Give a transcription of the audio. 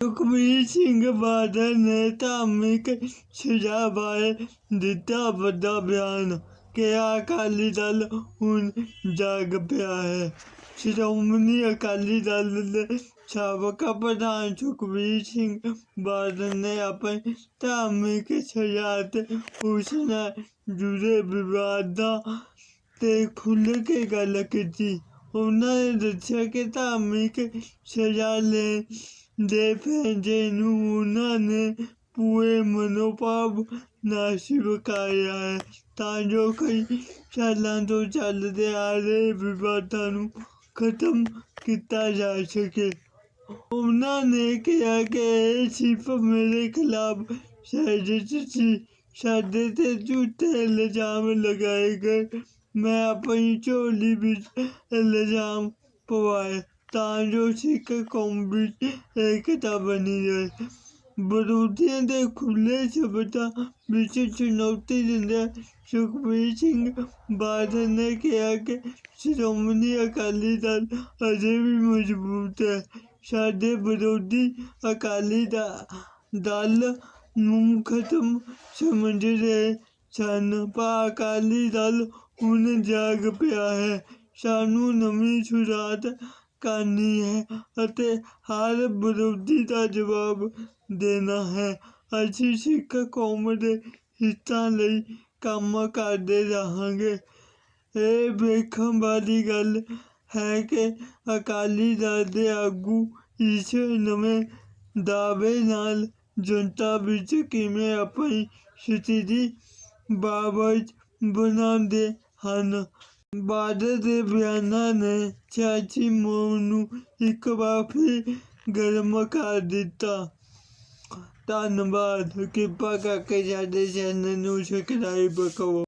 ਸੁਖਬੀਰ ਸਿੰਘ ਬਾਦਲ ਨੇ ਧਾਰਮਿਕ ਸਜ਼ਾ ਬਾਰੇ ਦਿੱਤਾ ਵੱਡਾ ਬਿਆਨ ਕਿਹਾ ਅਕਾਲੀ ਦਲ ਹੁਣ ਜਾਗ ਪਿਆ ਹੈ ਸ਼੍ਰੋਮਣੀ ਅਕਾਲੀ ਦਲ ਦੇ ਸਾਬਕਾ ਪ੍ਰਧਾਨ ਸੁਖਬੀਰ ਸਿੰਘ ਬਾਦਲ ਨੇ ਆਪਣੇ ਧਾਰਮਿਕ ਸਜ਼ਾ ਤੇ ਉਸ ਨਾਲ ਜੁੜੇ ਵਿਵਾਦਾਂ ਤੇ ਖੁੱਲ੍ਹ ਕੇ ਗੱਲ ਕੀਤੀ ਉਹਨਾਂ ਨੇ ਦੱਸਿਆ ਕਿ ਧਾਰਮਿਕ ਸਜ਼ਾ ਲੈਣ ਦੇ ਫੈਸਲੇ ਨੂੰ ਉਹਨਾਂ ਨੇ ਪੂਰੇ ਮਨੋਭਾਵ ਨਾਲ ਸਵੀਕਾਰਿਆ ਹੈ ਤਾਂ ਜੋ ਕਈ ਸਾਲਾਂ ਤੋਂ ਚੱਲਦੇ ਆ ਰਹੇ ਵਿਵਾਦਾਂ ਨੂੰ ਖਤਮ ਕੀਤਾ ਜਾ ਸਕੇ ਉਹਨਾਂ ਨੇ ਕਿਹਾ ਕਿ ਇਹ ਸਿਰਫ ਮੇਰੇ ਖਿਲਾਫ ਸਾਜ਼ਿਸ਼ ਸੀ ਸਾਡੇ ਤੇ ਝੂਠੇ ਇਲਜ਼ਾਮ ਲਗਾਏ ਗਏ ਮੈਂ ਆਪਣੀ ਝੋਲੀ ਵਿੱਚ ਇਲਜ਼ਾਮ ਪਵਾਏ ਤਾਂ ਜੋ ਸਿੱਖ ਕੌਮ ਵਿੱਚ ਏਕਤਾ ਬਣੀ ਰਹੇ ਵਿਰੋਧੀਆਂ ਦੇ ਖੁੱਲੇ ਸ਼ਬਦਾਂ ਵਿੱਚ ਚੁਣੌਤੀ ਦਿੰਦਿਆਂ ਸੁਖਬੀਰ ਸਿੰਘ ਬਾਦਲ ਨੇ ਕਿਹਾ ਕਿ ਸ਼੍ਰੋਮਣੀ ਅਕਾਲੀ ਦਲ ਅਜੇ ਵੀ ਮਜ਼ਬੂਤ ਹੈ। ਸਾਡੇ ਵਿਰੋਧੀ ਅਕਾਲੀ ਦਲ ਨੂੰ ਖਤਮ ਸਮਝ ਰਹੇ ਸਨ। ਪਰ ਅਕਾਲੀ ਦਲ ਹੁਣ ਜਾਗ ਪਿਆ ਹੈ। ਸਾਨੂੰ ਨਵੀਂ ਸ਼ੁਰੂਆਤ ਕਰਨੀ ਹੈ ਅਤੇ ਹਰ ਵਿਰੋਧੀ ਦਾ ਜਵਾਬ ਦੇਣਾ ਹੈ ਅਸੀਂ ਸਿੱਖ ਕੌਮ ਦੇ ਹਿੱਤਾਂ ਲਈ ਕੰਮ ਕਰਦੇ ਰਹਾਂਗੇ ਇਹ ਵੇਖਣ ਵਾਲੀ ਗੱਲ ਹੈ ਕਿ ਅਕਾਲੀ ਦਲ ਦੇ ਆਗੂ ਇਸ ਨਵੇਂ ਦਾਅਵੇ ਨਾਲ ਜਨਤਾ ਵਿੱਚ ਕਿਵੇਂ ਆਪਣੀ ਸਥਿਤੀ ਬਾਬਤ ਬਣਾਉਂਦੇ ਹਨ ਬਾਦਲ ਦੇ ਬਿਆਨਾਂ ਨੇ ਸਿਆਸੀ ਮੋਹ ਨੂੰ ਇੱਕ ਵਾਰ ਫਿਰ ਗਰਮ ਕਰ ਦਿੱਤਾ। ਧੰਨਵਾਦ। ਕਿਰਪਾ ਕਰਕੇ ਸਾਡੇ ਚੈਨਲ ਨੂੰ ਸਬਸਕ੍ਰਾਈਬ ਕਰੋ।